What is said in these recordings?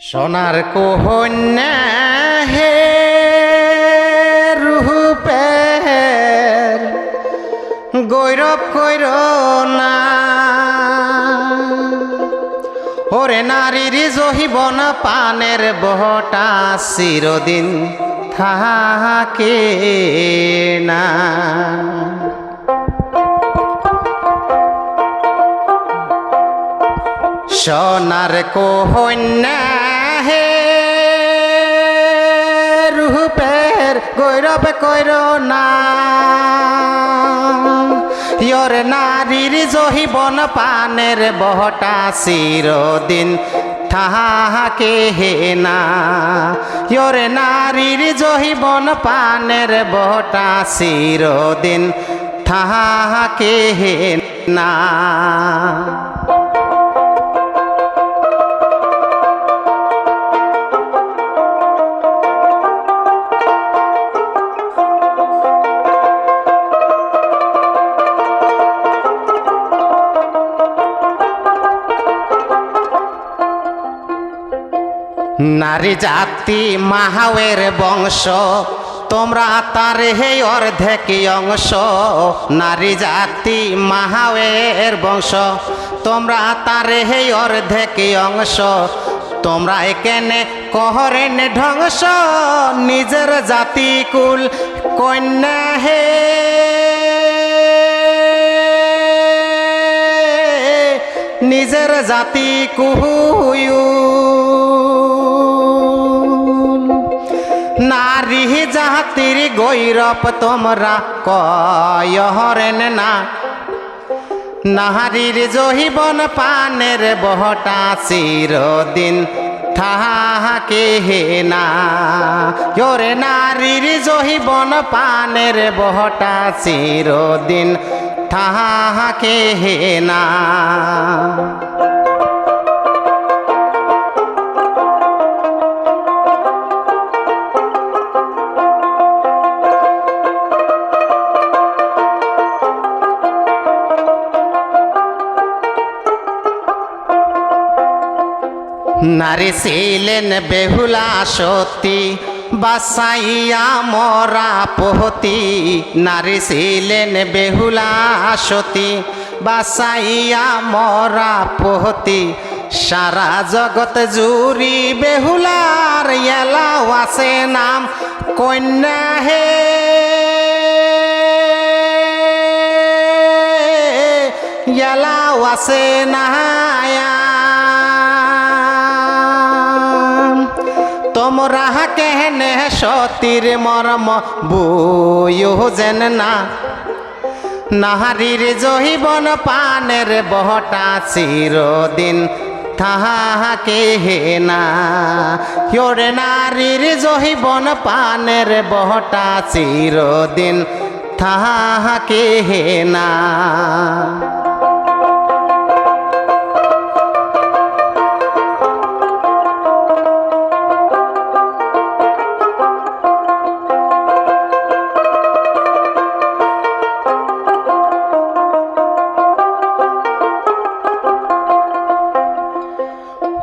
সোনার কোহন্যা হে রূপের গৈরব কইর না। ওরে নারীর জহিবন পানের বহটা চিরদিন থাকে না। সোনার কোহন্যা হে রূপের গৈরব কইর না। ইয়র নারীর জহিবন পানের বহটা চিরদিন থাকে হে না। ইয়র নারীর জহিবন পানের বহটা চিরদিন থাকে হে না। নারী জাতি মাহাওয়ের বংশ, তোমরা তার হে অর্ধেক অংশ। নারী জাতি মাহাওয়ের বংশ, তোমরা তার হে অর্ধেক অংশ। তোমরা এখানে কহরেন ধ্বংস, নিজের জাতি কুল কন্যা হে। নিজের জাতি কুহুয়ু নারী জাতির গৈরব তোমরা কয়হরেন না। নাহারির জহিবন পানের বহটা চিরদিন থাকে হে না। ওরে নারীর জহিবন পানের বহটা চিরদিন থাকে হে না। নারী ছিলেন বেহুলা সতী, বাসাইয়া মরা পহতি। নারী ছিলেন বেহুলা সতী, বাসাইয়া মরা পহতি। সারা জগৎ জুরি বেহুলার এলা আছে নাম কন্যা হে। এলা আছে নাহায়া তোমরা কেহনে সতীর মর্ম বুয়ো যেন না। নাহারির জহিবন পানের বহটা চিরদিন তাহাকে হে না। ইয়োরে নারীর জহিবন পানের বহটা চিরদিন তাহাকে হে না।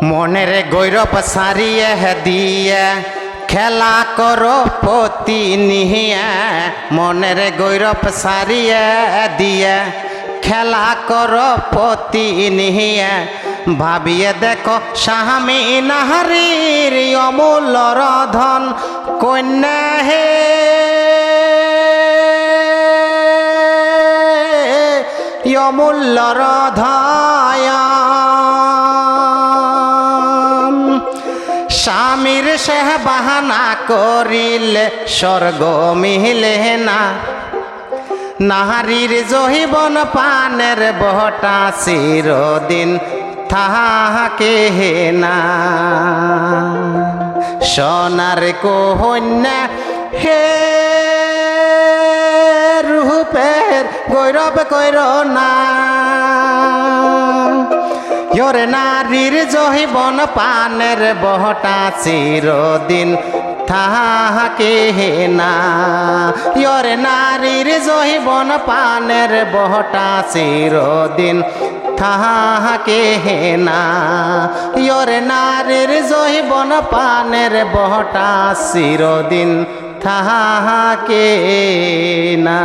মনের গৈরব সারিয়ে দিয়ে, খেলা করো পতি নিহিয়া। মনের গৈরব সারিয়ে দিয়ে, খেলা করো পতি নিহিয়া। ভাবিয়ে দেখো স্বামী নাহারির অমূল্য ধন কন্যা হে। অমূল্য ধয়ন করিলে স্বর্গ মিলে না। নাহারির জহিবন পানের বহটা চিরদিন হে না। সোনার কন্যা হে, রূপের গৈরব কইর না। ইয়রে নারীর জহিবন পানের বহটা চিরদিন থাকে না। ইয়রে নারীর জহিবন পানের বহটা চিরদিন। থাকে না। ইয়রে নারীর জৈবন পানের বহটা চিরদিন। থাকে না।